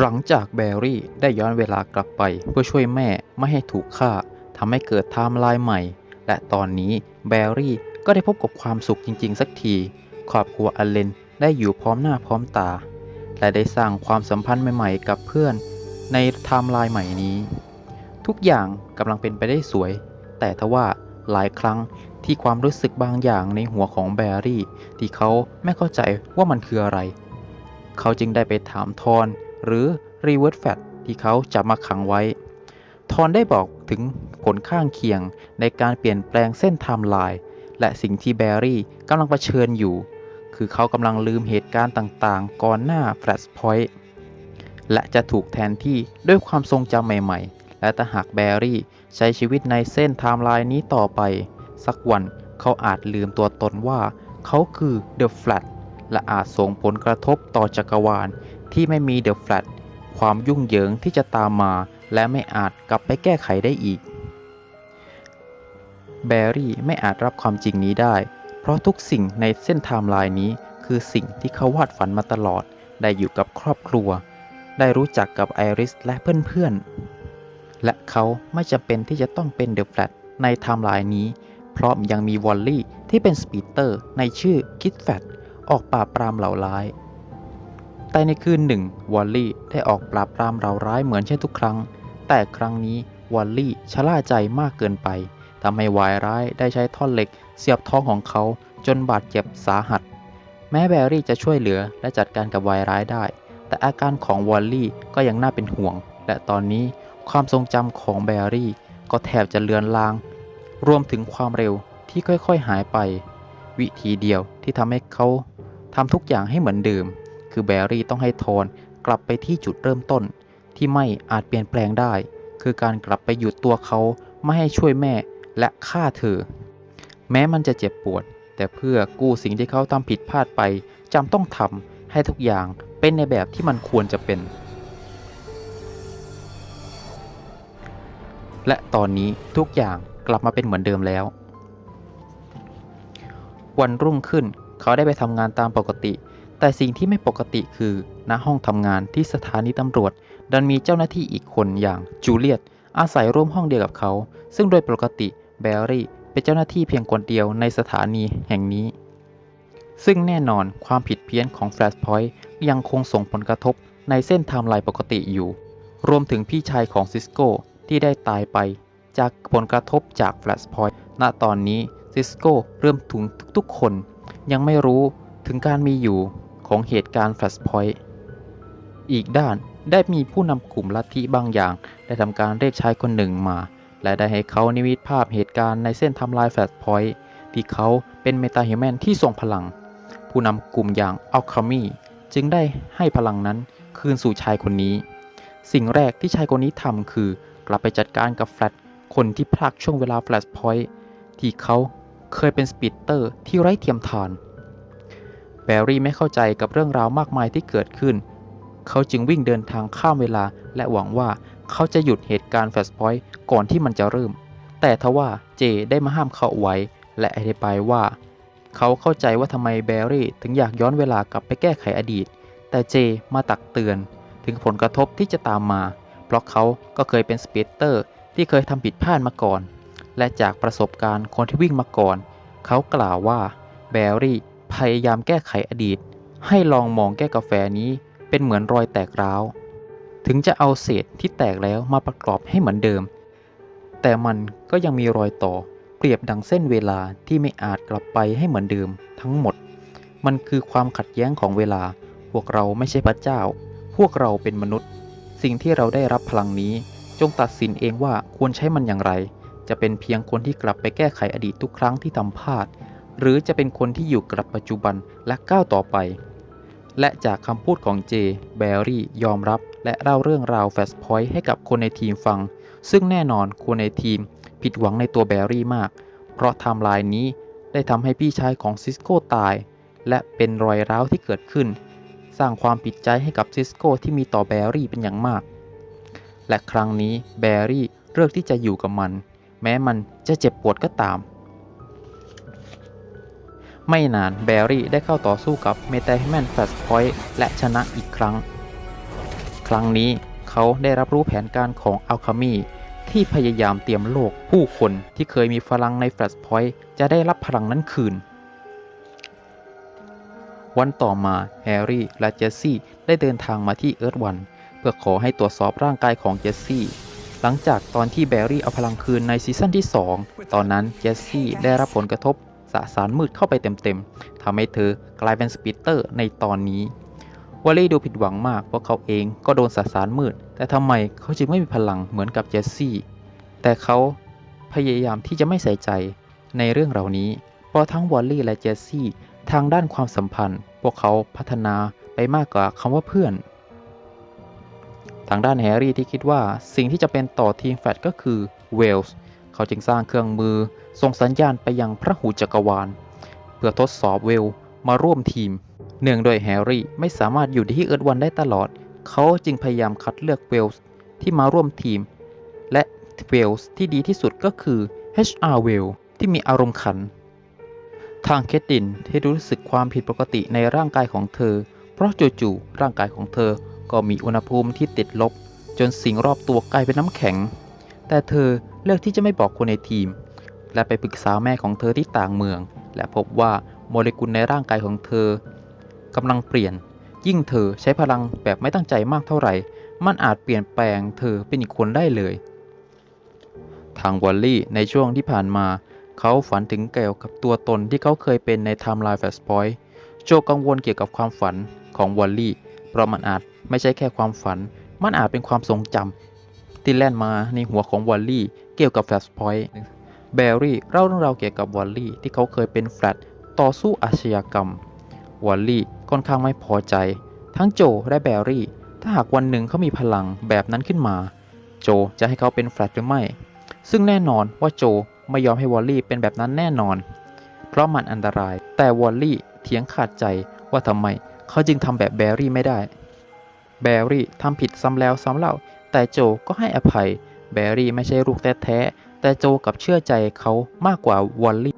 หลังจากแบรี่ได้ย้อนเวลากลับไปเพื่อช่วยแม่ไม่ให้ถูกฆ่าทำให้เกิดไทม์ไลน์ใหม่ และตอนนี้แบรี่ก็ได้พบกับความสุขจริง ๆ สักทีครอบครัวอเลนได้อยู่พร้อมหน้าพร้อมตา และได้สร้างความสัมพันธ์ใหม่ๆ กับเพื่อนในไทม์ไลน์ใหม่นี้ ทุกอย่างกำลังเป็นไปได้สวย แต่ทว่าหลายครั้งที่ความรู้สึกบางอย่างในหัวของแบรี่ ที่เขาไม่เข้าใจว่ามันคืออะไร เขาจึงได้ไปถามทอน หรือรีเวิร์สแฟตที่เขาจับมาขังไว้ ทอนได้บอกถึงผลข้างเคียงในการเปลี่ยนแปลงเส้นไทม์ไลน์และสิ่งที่แบรรี่กำลังเผชิญอยู่ คือเขากำลังลืมเหตุการณ์ต่างๆ ก่อนหน้าแฟลชพอยต์และจะถูกแทนที่ด้วยความทรงจำใหม่ๆ และถ้าหากแบรี่ใช้ชีวิตในเส้นไทม์ไลน์นี้ต่อไป สักวันเขาอาจลืมตัวตนว่า เขาคือเดอะแฟลตและอาจส่งผลกระทบต่อจักรวาล ที่ไม่มีเดอะแฟลตความยุ่งเหยิงที่จะตามมา และไม่อาจกลับไปแก้ไขได้อีก แบรี่ไม่อาจรับความจริงนี้ได้ เพราะทุกสิ่งในเส้นไทม์ไลน์นี้ คือสิ่งที่เขาวาดฝันมาตลอด ได้อยู่กับครอบครัว ได้รู้จักกับไอริสและเพื่อนๆ และเขาไม่จำเป็นที่จะต้องเป็นเดอะแฟลตในไทม์ไลน์นี้ เพราะยังมีวอลลี่ที่เป็นสปีดเตอร์ในชื่อคิดแฟตออกปราปรามเหล่าร้าย แต่ในคืนหนึ่งวอลลี่ได้ออกปราบปรามเหล่าร้ายเหมือนเช่นทุกครั้ง แต่ครั้งนี้วอลลี่ชะล่าใจมากเกินไปทำให้วายร้ายได้ใช้ท่อนเหล็ก เสียบท้องของเขาจนบาดเจ็บสาหัส แม้แบรี่จะช่วยเหลือและจัดการกับวายร้ายได้ แต่อาการของวอลลี่ก็ยังน่าเป็นห่วง และตอนนี้ความทรงจำของแบรี่ก็แทบจะเลือนลาง รวมถึงความเร็วที่ค่อยๆหายไป วิธีเดียวที่ทำให้เขาทำทุกอย่างให้เหมือนเดิม คือแบรี่ต้องให้ทอนกลับไปที่จุดเริ่มต้น ที่ไม่อาจเปลี่ยนแปลงได้ คือการกลับไปหยุดตัวเขาไม่ให้ช่วยแม่และฆ่าเธอ แม้มันจะเจ็บปวด แต่เพื่อกู้สิ่งที่เขาทำผิดพลาดไปจำต้องทำให้ทุกอย่างเป็นในแบบที่มันควรจะเป็น และตอนนี้ทุกอย่างกลับมาเป็นเหมือนเดิมแล้ว วันรุ่งขึ้นเขาได้ไปทำงานตามปกติ แต่สิ่งที่ไม่ปกติคือณห้องทำงานที่สถานีตำรวจ ดันมีเจ้าหน้าที่อีกคนอย่างจูเลียตอาศัยร่วมห้องเดียวกับเขา ซึ่งโดยปกติแบรี่เป็นเจ้าหน้าที่เพียงคนเดียวในสถานีแห่งนี้ ซึ่งแน่นอนความผิดเพี้ยนของแฟลชพอยต์ยังคงส่งผลกระทบในเส้นไทม์ไลน์ปกติอยู่ รวมถึงพี่ชายของซิสโก้ที่ได้ตายไป จากผลกระทบจากแฟลชพอยต์ณตอนนี้ซิสโก้เริ่มถึงทุกๆคน ยังไม่รู้ถึงการมีอยู่ ของเหตุการณ์แฟลชพอยต์อีกด้านได้มีผู้นำกลุ่มลัทธิบางอย่าง ได้ทำการเรียกชายคนหนึ่งมา และได้ให้เขานิมิตภาพเหตุการณ์ในเส้นทำลายแฟลชพอยต์ที่เขาเป็นเมตาฮิวแมนที่ทรงพลัง ผู้นำกลุ่มอย่างอัลคามีจึงได้ให้พลังนั้นคืนสู่ชายคนนี้ สิ่งแรกที่ชายคนนี้ทำคือกลับไปจัดการกับแฟลชคนที่พลากช่วงเวลาแฟลชพอยต์ที่เขาเคยเป็นสปีดเตอร์ที่ไร้เทียมทาน แบรี่ไม่เข้าใจกับเรื่องราวมากมายที่เกิดขึ้น เขาจึงวิ่งเดินทางข้ามเวลา และหวังว่าเขาจะหยุดเหตุการณ์แฟลชพอยต์ก่อนที่มันจะเริ่ม แต่ทว่าเจได้มาห้ามเขาไว้ และอธิบายว่า เขาเข้าใจว่าทำไมแบรี่ถึงอยากย้อนเวลากลับไปแก้ไขอดีต แต่เจมาตักเตือน ถึงผลกระทบที่จะตามมา เพราะเขาก็เคยเป็นสเปดเตอร์ที่เคยทำผิดพลาดมาก่อน และจากประสบการณ์คนที่วิ่งมาก่อน เขากล่าวว่าแบรี่ พยายามแก้ไขอดีต ให้ลองมองแก้กาแฟนี้เป็นเหมือนรอยแตกร้าว ถึงจะเอาเศษที่แตกแล้วมาประกอบให้เหมือนเดิม แต่มันก็ยังมีรอยต่อ เปรียบดังเส้นเวลาที่ไม่อาจกลับไปให้เหมือนเดิมทั้งหมด มันคือความขัดแย้งของเวลา พวกเราไม่ใช่พระเจ้า พวกเราเป็นมนุษย์ สิ่งที่เราได้รับพลังนี้ จงตัดสินเองว่าควรใช้มันอย่างไร จะเป็นเพียงคนที่กลับไปแก้ไขอดีตทุกครั้งที่ทำพลาด หรือจะเป็นคนที่อยู่กับปัจจุบันและก้าวต่อไป และจากคำพูดของเจ แบรี่ยอมรับ และเล่าเรื่องราวแฟชพอยต์ให้กับคนในทีมฟัง ซึ่งแน่นอนคนในทีมผิดหวังในตัวแบรี่มาก เพราะไทม์ไลน์นี้ได้ทำให้พี่ชายของซิสโก้ตาย และเป็นรอยร้าวที่เกิดขึ้น สร้างความผิดใจให้กับซิสโก้ที่มีต่อแบรี่เป็นอย่างมาก และครั้งนี้แบรี่เลือกที่จะอยู่กับมัน แม้มันจะเจ็บปวดก็ตาม ไม่นานแบรี่ได้เข้าต่อสู้กับเมตาแมนแฟสพอยต์และชนะอีกครั้ง ครั้งนี้เขาได้รับรู้แผนการของอัลคามีที่พยายามเตรียมโลกผู้คนที่เคยมีพลังในแฟลชพอยต์จะได้รับพลังนั้นคืน วันต่อมาแฮร์รี่และเจสซี่ได้เดินทางมาที่เอิร์ธวันเพื่อขอให้ตรวจสอบร่างกายของเจสซี่หลังจากตอนที่แบร์รี่เอาพลังคืนในซีซั่นที่ 2 ตอนนั้นเจสซี่ได้รับผลกระทบ สสารมืดเข้าไปเต็มๆทำให้เธอกลายเป็นสปิตเตอร์ในตอนนี้วอลลี่ดูผิดหวังมากเพราะเขาเองก็โดนสสารมืด แต่ทำไมเขาจึงไม่มีพลังเหมือนกับเจสซี่ แต่เขาพยายามที่จะไม่ใส่ใจในเรื่องเหล่านี้ เพราะทั้งวอลลี่และเจสซี่ทางด้านความสัมพันธ์ พวกเขาพัฒนาไปมากกว่าคำว่าเพื่อน ทางด้านแฮร์รี่ที่คิดว่าสิ่งที่จะเป็นต่อทีมแฟลตก็คือเวลส์ เขาจึงสร้างเครื่องมือส่งสัญญาณไปยังพระหูจักรวาล เพื่อทดสอบเวลมาร่วมทีม เนื่องโดยแฮร์รี่ไม่สามารถอยู่ที่เอิร์ธวันได้ตลอด เขาจึงพยายามคัดเลือกเวลส์ที่มาร่วมทีม และเวลส์ที่ดีที่สุดก็คือ HR เวลที่มีอารมณ์ขัน ทางเคทดินที่รู้สึกความผิดปกติในร่างกายของเธอ เพราะจู่ๆร่างกายของเธอก็มีอุณหภูมิที่ติดลบ จนสิ่งรอบตัวกลายเป็นน้ำแข็ง แต่เธอ เลือกที่จะไม่บอกคนในทีม และไปปรึกษาแม่ของเธอที่ต่างเมือง และพบว่าโมเลกุลในร่างกายของเธอกำลังเปลี่ยน ยิ่งเธอใช้พลังแบบไม่ตั้งใจมากเท่าไหร่ มันอาจเปลี่ยนแปลงเธอเป็นอีกคนได้เลย ทางวอลลี่ในช่วงที่ผ่านมา เขาฝันถึงเกี่ยวกับตัวตนที่เขาเคยเป็นในไทม์ไลน์แฟชพอยต์โจกังวลเกี่ยวกับความฝันของวอลลี่ เพราะมันอาจไม่ใช่แค่ความฝัน มันอาจเป็นความทรงจำที่แล่นมาในหัวของวอลลี่ เกี่ยวกับแฟลชพอยต์แบร์รี่เล่าเรื่องราวเกี่ยวกับวอลลี่ที่เขาเคยเป็นแฟลตต่อสู้อาชญากรรม วอลลี่ค่อนข้างไม่พอใจ ทั้งโจและแบร์รี่ ถ้าหากวันหนึ่งเขามีพลังแบบนั้นขึ้นมา โจจะให้เขาเป็นแฟลตหรือไม่ ซึ่งแน่นอนว่าโจไม่ยอมให้วอลลี่เป็นแบบนั้นแน่นอน เพราะมันอันตราย แต่วอลลี่เถียงขาดใจว่าทำไมเขาจึงทำแบบแบร์รี่ไม่ได้ แบร์รี่ทำผิดซ้ำแล้วซ้ำเล่า แต่โจก็ให้อภัย แบร์รี่ไม่ใช่ลูกแท้ๆ แต่โจกับเชื่อใจเขามากกว่าวอลลี่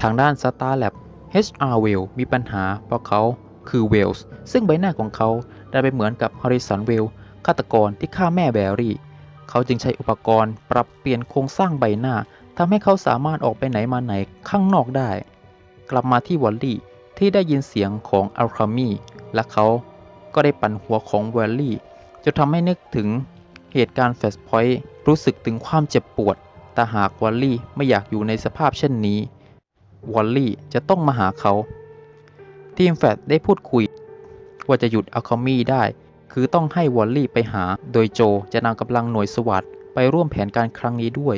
ทางด้าน Star Lab HR w e l l มีปัญหาเพราะเขาคือเวลส์ซึ่งใบหน้าของเขาได้ไปเหมือนกับ Harrison w e l l ฆาตกรที่ฆ่าแม่แบรี่ เขาจึงใช้อุปกรณ์ปรับเปลี่ยนโครงสร้างใบหน้าทำให้เขาสามารถออกไปไหนมาไหนข้างนอกได้ กลับมาที่วอลลี่ที่ได้ยินเสียงของอัลคามีและเขา ก็ได้ปั่นหัวของวอลลี่จะทำให้นึกถึงเหตุการณ์แฟชพอยต์รู้สึกถึงความเจ็บปวด แต่หากวอลลี่ไม่อยากอยู่ในสภาพเช่นนี้ วอลลี่จะต้องมาหาเขา ทีมแฟดได้พูดคุย ว่าจะหยุดอัลคามีได้ คือต้องให้วอลลี่ไปหา โดยโจจะนำกำลังหน่วยสวัสดไปร่วมแผนการครั้งนี้ด้วย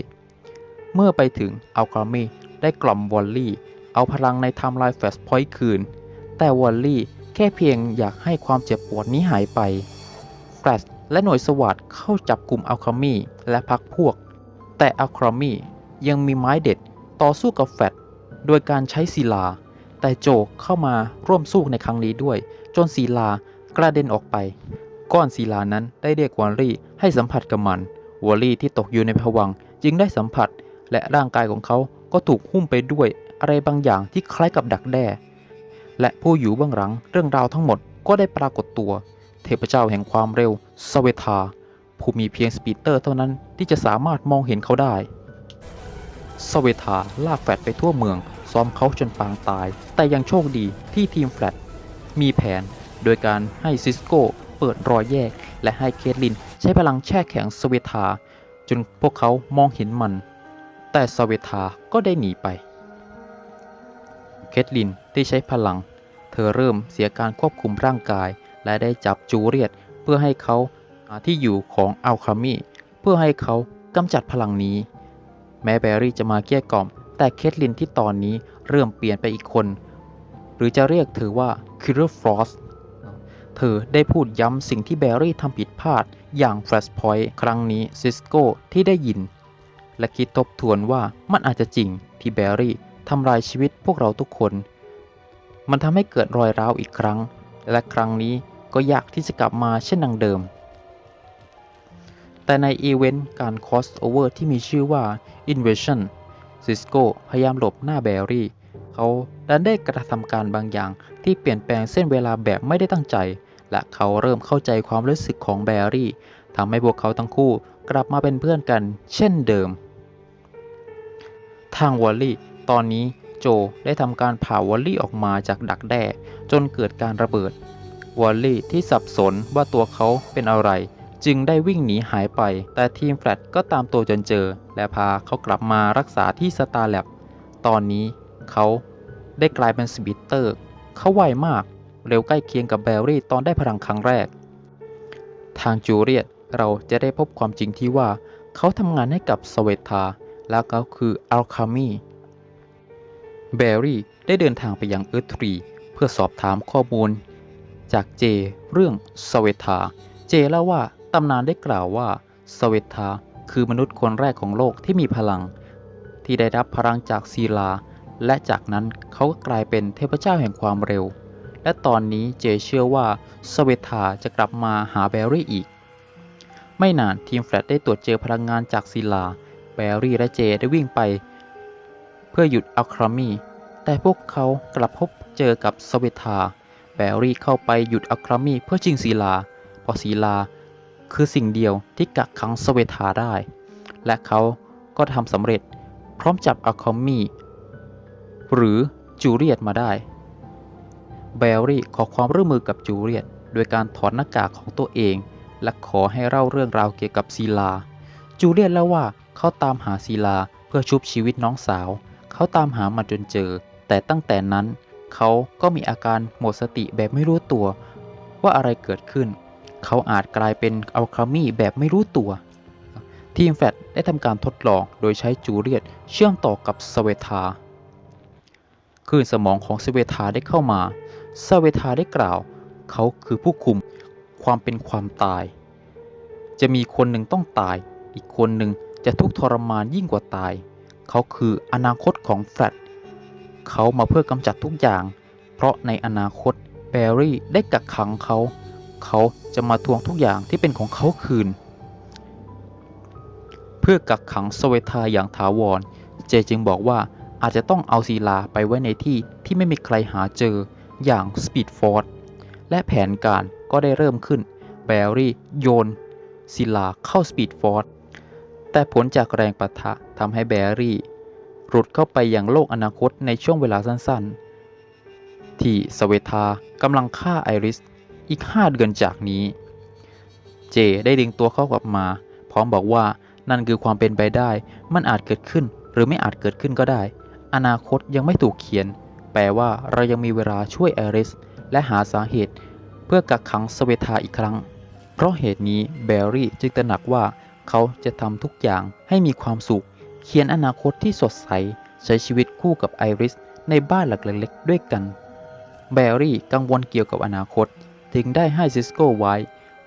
เมื่อไปถึงอัลคามีได้กล่อมวอลลี่ เอาพลังในไทม์ไลน์แฟชพอยต์คืน แต่วอลลี่ แค่เพียงอยากให้ความเจ็บปวดนี้หายไป แฟลชและหน่วยสวัสดเข้าจับกลุ่มอัลคามีและพักพวก แต่อัลคามียังมีไม้เด็ดต่อสู้กับแฟลชโดยการใช้ศิลา แต่โจเข้ามาร่วมสู้ในครั้งนี้ด้วย จนศิลากระเด็นออกไป ก้อนศิลานั้นได้เรียกวอลลี่ให้สัมผัสกับมัน วอลลี่ที่ตกอยู่ในภวังจึงได้สัมผัส และร่างกายของเขาก็ถูกหุ้มไปด้วยอะไรบางอย่างที่คล้ายกับดักแด้ และผู้อยู่เบื้องหลังเรื่องราวทั้งหมดก็ได้ปรากฏตัว เทพเจ้าแห่งความเร็วสเวทา ผู้มีเพียงสปีดเตอร์เท่านั้นที่จะสามารถมองเห็นเขาได้สเวทาลากแฟลตไปทั่วเมือง ซ้อมเขาจนปางตาย แต่ยังโชคดีที่ทีมแฟลตมีแผนโดยการให้ซิสโก้เปิดรอยแยก และให้เคทลินใช้พลังแช่แข็งสเวทา จนพวกเขามองเห็นมัน แต่สเวทาก็ได้หนีไป เคทลินที่ใช้พลัง เธอเริ่มเสียการควบคุมร่างกาย และได้จับจูเรียตเพื่อให้เขาหาที่อยู่ของอัลคามีเพื่อให้เขากำจัดพลังนี้ แม้แบรี่จะมาเกลี้ยกล่อม แต่เคทลินที่ตอนนี้เริ่มเปลี่ยนไปอีกคน หรือจะเรียกเธอว่า Killer Frost เธอได้พูดย้ำสิ่งที่แบรี่ทำผิดพลาดอย่าง Flashpoint ครั้งนี้ซิสโก้ที่ได้ยิน และคิดทบทวนว่ามันอาจจะจริงที่แบรี่ทำลายชีวิตพวกเราทุกคน มันทำให้เกิดรอยร้าวอีกครั้ง และครั้งนี้ก็ยากที่จะกลับมาเช่นดังเดิม แต่ในอีเวนต์การ crossover ที่มีชื่อว่า Invasion ซิสโก้พยายามหลบหน้าแบรี่ เขาดันได้กระทำการบางอย่างที่เปลี่ยนแปลงเส้นเวลาแบบไม่ได้ตั้งใจ และเขาเริ่มเข้าใจความรู้สึกของแบรี่ทำให้พวกเขาทั้งคู่กลับมาเป็นเพื่อนกันเช่นเดิม ทางวอลลี่ตอนนี้ โจได้ทำการผ่าวอลลี่ออกมาจากดักแด้จนเกิดการระเบิด วอลลี่ที่สับสนว่าตัวเขาเป็นอะไร จึงได้วิ่งหนีหายไป แต่ทีมแฟลตก็ตามตัวจนเจอ และพาเขากลับมารักษาที่สตาร์แลบตอนนี้เขาได้กลายเป็นสปิตเตอร์ เขาไวมาก เร็วใกล้เคียงกับแบรี่ตอนได้พลังครั้งแรก ทางจูเลียตเราจะได้พบความจริงที่ว่า เขาทำงานให้กับสเวตาและเขาคืออัลคามี แบร์รี่ได้เดินทางไปยังเอิร์ธทรีเพื่อสอบถามข้อมูล จากเจเรื่องสเวตาเจเล่าว่าตำนานได้กล่าวว่าสเวตาคือมนุษย์คนแรกของโลกที่มีพลัง ที่ได้รับพลังจากซีลา และจากนั้นเขาก็กลายเป็นเทพเจ้าแห่งความเร็ว และตอนนี้เจเชื่อว่าสเวตาจะกลับมาหาแบร์รี่อีก ไม่นานทีมแฟลตได้ตรวจเจอพลังงานจากซีลา แบร์รี่และเจได้วิ่งไป เพื่อหยุดอัลครามี แต่พวกเขากลับพบเจอกับสเวตาแบรี่เข้าไปหยุดอัลครามีเพื่อชิงซีลา เพราะซีลาคือสิ่งเดียวที่กักขังสเวตาได้ และเขาก็ทำสำเร็จพร้อมจับอัลครามี หรือจูเลียตมาได้ แบรี่ขอความร่วมมือกับจูเลียตโดยการถอดหน้ากากของตัวเอง และขอให้เล่าเรื่องราวเกี่ยวกับซีลา จูเลียตเล่าว่าเขาตามหาซีลาเพื่อชุบชีวิตน้องสาว เขาตามหามาจนเจอ แต่ตั้งแต่นั้น เขาก็มีอาการหมดสติแบบไม่รู้ตัว ว่าอะไรเกิดขึ้น เขาอาจกลายเป็นอัลคามีแบบไม่รู้ตัว ทีมแฟตได้ทำการทดลองโดยใช้จูเลียตเชื่อมต่อกับสเวทาคลื่นสมองของสเวทาได้เข้ามาสเวทาได้กล่าว เขาคือผู้คุมความเป็นความตาย จะมีคนหนึ่งต้องตาย อีกคนหนึ่งจะทุกข์ทรมานยิ่งกว่าตาย เขาคืออนาคตของแฟลตเขามาเพื่อกำจัดทุกอย่าง เพราะในอนาคตแบรี่ได้กักขังเขา เขาจะมาทวงทุกอย่างที่เป็นของเขาคืน เพื่อกักขังสเวทาอย่างถาวร เจจึงบอกว่าอาจจะต้องเอาศิลาไปไว้ในที่ที่ไม่มีใครหาเจออย่างสปีดฟอร์ดและแผนการก็ได้เริ่มขึ้น แบรี่โยนศิลาเข้าสปีดฟอร์ด แต่ผลจากแรงปะทะทำให้แบรี่ หลุดเข้าไปยังโลกอนาคตในช่วงเวลาสั้นๆ ที่สเวทากำลังฆ่าไอริสอีก 5 เดือนจากนี้ เจได้ดึงตัวเข้ากลับมา พร้อมบอกว่านั่นคือความเป็นไปได้ มันอาจเกิดขึ้นหรือไม่อาจเกิดขึ้นก็ได้ อนาคตยังไม่ถูกเขียน แปลว่าเรายังมีเวลาช่วยไอริสและหาสาเหตุ เพื่อกักขังสเวทาอีกครั้ง เพราะเหตุนี้แบรี่จึงตระหนักว่า เขาจะทำทุกอย่างให้มีความสุข เขียนอนาคตที่สดใส ใช้ชีวิตคู่กับไอริส ในบ้านหลักเล็กๆด้วยกัน แบรี่กังวลเกี่ยวกับอนาคต ถึงได้ให้ซิสโก้ไว้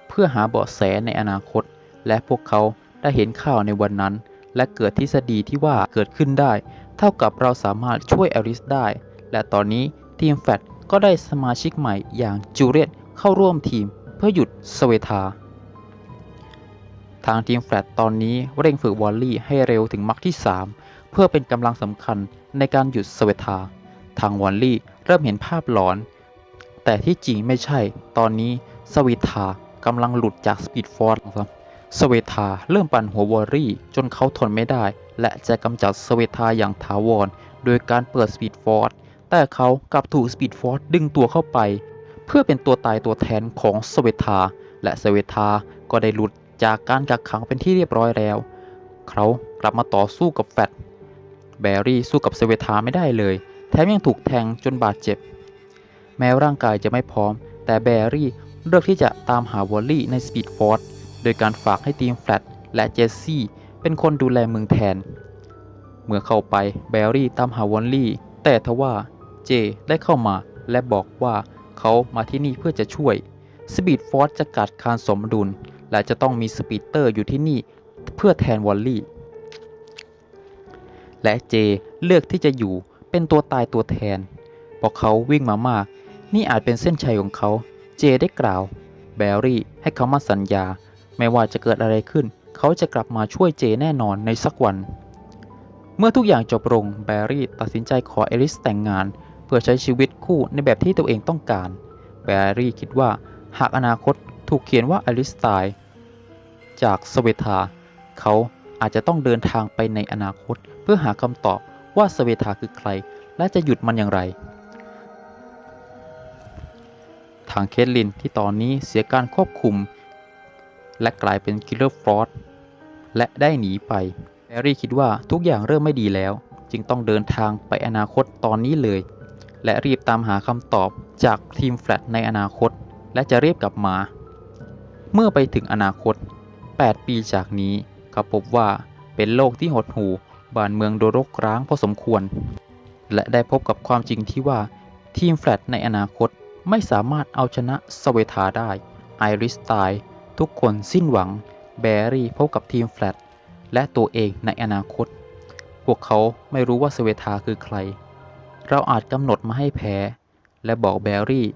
เพื่อหาเบาะแสในอนาคต และพวกเขาได้เห็นข่าวในวันนั้น และเกิดทฤษฎีที่ว่าเกิดขึ้นได้ เท่ากับเราสามารถช่วยไอริสได้ และตอนนี้ทีมแฟตก็ได้สมาชิกใหม่อย่างจูเลียตเข้าร่วมทีมเพื่อหยุดสเวทา ทางทีมแฟลตตอนนี้เร่งฝึกวอลลี่ให้เร็วถึงมักที่ 3 เพื่อเป็นกำลังสำคัญในการหยุดสเวทา ทางวอลลี่เริ่มเห็นภาพหลอน แต่ที่จริงไม่ใช่ ตอนนี้สเวทากำลังหลุดจากสปีดฟอร์ดครับสเวทาเริ่มปั่นหัววอลลี่จนเขาทนไม่ได้ และจะกำจัดสเวทาอย่างถาวรโดยการเปิดสปีดฟอร์ดแต่เขากลับถูกสปีดฟอร์ดดึงตัวเข้าไป เพื่อเป็นตัวตายตัวแทนของสเวทา และสเวทาก็ได้หลุด จากการกักขังเป็นที่เรียบร้อยแล้ว เขากลับมาต่อสู้กับแฟตแบรี่สู้กับสเวทาไม่ได้เลย แถมยังถูกแทงจนบาดเจ็บ แม้ร่างกายจะไม่พร้อม แต่แบรี่เลือกที่จะตามหาวอลลี่ในสปีดฟอร์ดโดยการฝากให้ทีมแฟลตและเจสซี่เป็นคนดูแลเมืองแทน เมื่อเข้าไปแบรี่ตามหาวอลลี่ แต่ทว่าเจได้เข้ามาและบอกว่าเขามาที่นี่เพื่อจะช่วยสปีดฟอร์ดจะกัดคานสมดุล และจะต้องมีสปีเตอร์อยู่ที่นี่เพื่อแทนวอลลี่ และเจเลือกที่จะอยู่เป็นตัวตายตัวแทนเพราะเขาวิ่งมามาก นี่อาจเป็นเส้นชัยของเขา เจได้กล่าว แบรี่ให้เขามาสัญญา ไม่ว่าจะเกิดอะไรขึ้น เขาจะกลับมาช่วยเจแน่นอนในสักวัน เมื่อทุกอย่างจบลงแบรรี่ตัดสินใจขอเอลิสแต่งงาน เพื่อใช้ชีวิตคู่ในแบบที่ตัวเองต้องการ แบรรี่คิดว่าหากอนาคตถูกเขียนว่าอลิสตาย จากสเวทา เขาอาจจะต้องเดินทางไปในอนาคต เพื่อหาคำตอบว่าสเวทาคือใคร และจะหยุดมันอย่างไร ทางเคทลินที่ตอนนี้เสียการควบคุม และกลายเป็นคิลเลอร์ฟรอสและได้หนีไปแมรี่คิดว่าทุกอย่างเริ่มไม่ดีแล้ว จึงต้องเดินทางไปอนาคตตอนนี้เลย และรีบตามหาคำตอบจากทีมแฟลตในอนาคต และจะรีบกลับมา เมื่อไปถึงอนาคต 8 ปีจากนี้เขาพบว่าเป็นโลกที่หดหู่บ้านเมืองโดนรกร้างพอสมควร และได้พบกับความจริงที่ว่าทีมแฟลตในอนาคตไม่สามารถเอาชนะสเวทาได้ ไอริสตาย ทุกคนสิ้นหวัง แบรี่พบกับทีมแฟลตและตัวเองในอนาคต พวกเขาไม่รู้ว่าสเวทาคือใคร เราอาจกำหนดมาให้แพ้ และบอกแบรี่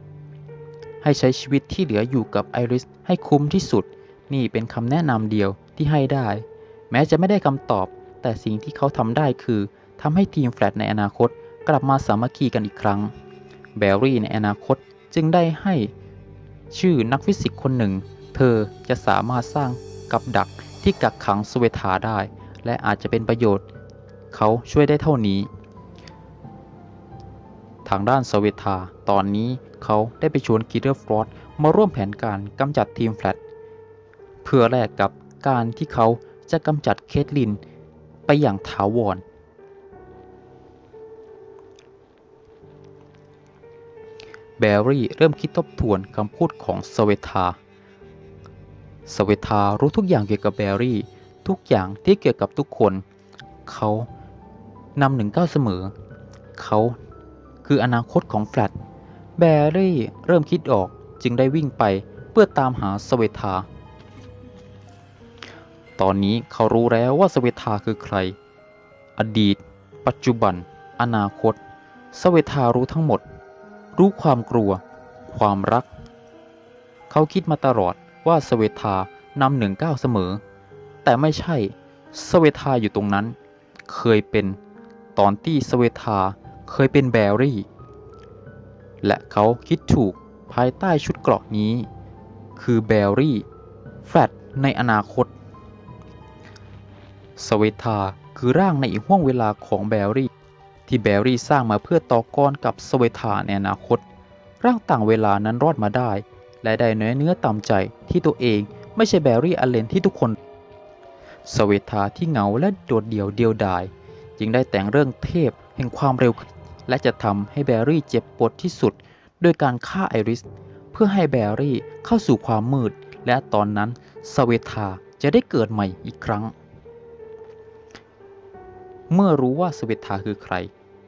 ให้ใช้ชีวิตที่เหลืออยู่กับไอริสให้คุ้มที่สุด นี่เป็นคำแนะนำเดียวที่ให้ได้ แม้จะไม่ได้คำตอบ แต่สิ่งที่เขาทำได้คือทำให้ทีมแฟลตในอนาคตกลับมาสามัคคีกันอีกครั้ง แบรี่ในอนาคตจึงได้ให้ชื่อนักฟิสิกส์คนหนึ่ง เธอจะสามารถสร้างกับดักที่กักขังสเวทาได้ และอาจจะเป็นประโยชน์ เขาช่วยได้เท่านี้ ทางด้านสเวทาตอนนี้เขาได้ไปชวนกิเดอร์ฟรอสมาร่วมแผนการกำจัดทีมแฟลต เพื่อแลกกับการที่เขาจะกำจัดเคทลินไปอย่างถาวร แบร์รี่เริ่มคิดทบทวนคำพูดของสเวทา สเวทารู้ทุกอย่างเกี่ยวกับแบร์รี่ ทุกอย่างที่เกี่ยวกับทุกคน เขานำหนึ่งก้าวเสมอ เขาคืออนาคตของแฟลต แบรี่เริ่มคิดออกจึงได้วิ่งไปเพื่อตามหาสเวทา ตอนนี้เขารู้แล้วว่าสเวทาคือใคร อดีต ปัจจุบัน อนาคต สเวทารู้ทั้งหมด รู้ความกลัว ความรัก เขาคิดมาตลอดว่าสเวทานำหนึ่งก้าวเสมอ แต่ไม่ใช่ สเวทาอยู่ตรงนั้น เคยเป็นตอนที่สเวทาเคยเป็นแบรี่ และเขาคิดถูกภายใต้ชุดเกราะนี้ คือแบรี่แฟลตในอนาคต สเวทาคือร่างในอีกห่วงเวลาของแบรี่ ที่แบรี่สร้างมาเพื่อต่อกรกับสเวทาในอนาคต ร่างต่างเวลานั้นรอดมาได้ และได้เนื้อเนื้อต่ำใจที่ตัวเองไม่ใช่แบรี่อเลนที่ทุกคน สเวทาที่เหงาและโดดเดี่ยวเดียวดาย จึงได้แต่งเรื่องเทพแห่งความเร็ว และจะทำให้แบรี่เจ็บปวดที่สุดโดยการฆ่าไอริส เพื่อให้แบรี่เข้าสู่ความมืด และตอนนั้นสเวทาจะได้เกิดใหม่อีกครั้ง เมื่อรู้ว่าสเวทาคือใคร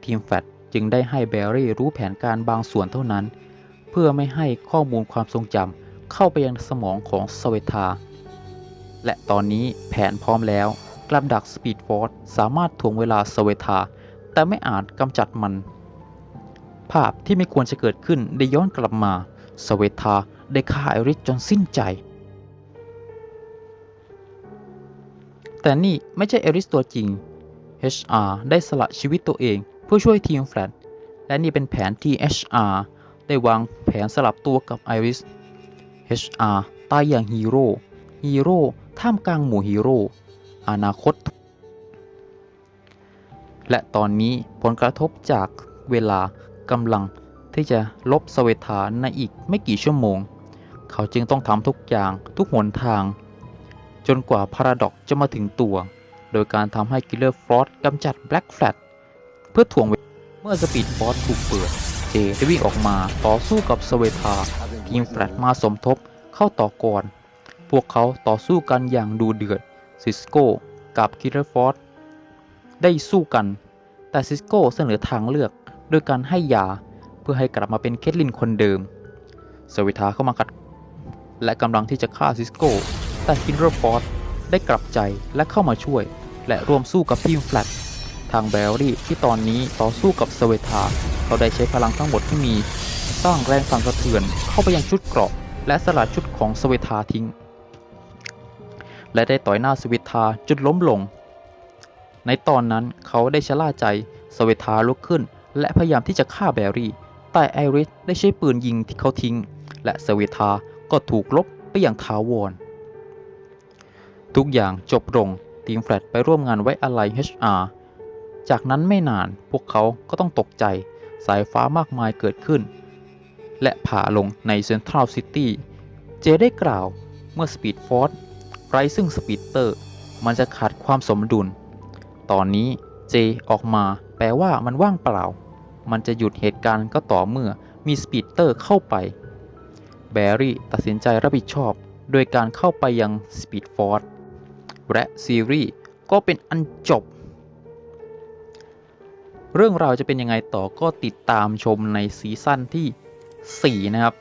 ทีมแฟตจึงได้ให้แบรรี่รู้แผนการบางส่วนเท่านั้น เพื่อไม่ให้ข้อมูลความทรงจำเข้าไปยังสมองของสเวทา และตอนนี้แผนพร้อมแล้วกลับดักสปีดฟอร์สสามารถถ่วงเวลาสเวทาแต่ไม่อาจกำจัดมัน ภาพที่ไม่ควรจะเกิดขึ้นได้ย้อนกลับมาสเวทาได้ฆ่าไอริสจนสิ้นใจ แต่นี่ไม่ใช่ไอริสตัวจริง HR ได้สละชีวิตตัวเองเพื่อช่วยทีมแฟลตและนี่เป็นแผนที่ HR ได้วางแผนสลับตัวกับไอริส HR ตายอย่างฮีโร่ฮีโร่ท่ามกลางหมู่ฮีโร่อนาคต และตอนนี้ผลกระทบจากเวลากำลังที่จะลบสเวทาในอีกไม่กี่ชั่วโมง เขาจึงต้องทำทุกอย่างทุกหนทาง จนกว่าพาราดอกจะมาถึงตัว โดยการทำให้กิลเลอร์ฟรอสกำจัดแบล็กแฟลตเพื่อถ่วงเวลาเมื่อสปีดฟอสถูกเปิด เจได้วิ่งออกมาต่อสู้กับสเวทาทีมแฟลตมาสมทบเข้าต่อก่อน พวกเขาต่อสู้กันอย่างดูเดือดซิสโก้กับกิลเลอร์ฟอสได้สู้กัน แต่ซิสโก้เสนอทางเลือกโดยการให้ยาเพื่อให้กลับมาเป็นเคทลินคนเดิม สวิทาเข้ามาขัด และกำลังที่จะฆ่าซิสโก้ แต่กินเรอร์ฟอร์ดได้กลับใจและเข้ามาช่วย และร่วมสู้กับทีมแฟลตทางแบลลี่ที่ตอนนี้ต่อสู้กับสเวทาเขาได้ใช้พลังทั้งหมดที่มี สร้างแรงสั่นสะเทือนเข้าไปยังชุดเกราะ และสลัดชุดของสเวทาทิ้ง และได้ต่อยหน้าสเวทาจนล้มลง ในตอนนั้นเขาได้ชะล่าใจสเวทาลุกขึ้น และพยายามที่จะฆ่าแบรี่ แต่ไอริสได้ใช้ปืนยิงที่เขาทิ้ง และสเวทาก็ถูกลบไปอย่างถาวรทุกอย่างจบลง ทีมแฟลตไปร่วมงานไว้อาลัย HR จากนั้นไม่นานพวกเขาก็ต้องตกใจสายฟ้ามากมายเกิดขึ้น และผ่าลงในเซ็นทรัลซิตี้ เจได้กล่าวเมื่อสปีดฟอร์ e ไรซึ่งสปีดเตอร์มันจะขาดความสมดุล ตอนนี้เจออกมาแปลว่ามันว่างเปล่า มันจะหยุดเหตุการณ์ก็ต่อเมื่อมีสปีดเตอร์เข้าไป แบรี่ตัดสินใจรับผิดชอบ โดยการเข้าไปยังสปีดฟอร์ และซีรีส์ก็เป็นอันจบ เรื่องราวจะเป็นยังไงต่อก็ติดตามชมในซีซั่นที่ 4 นะครับ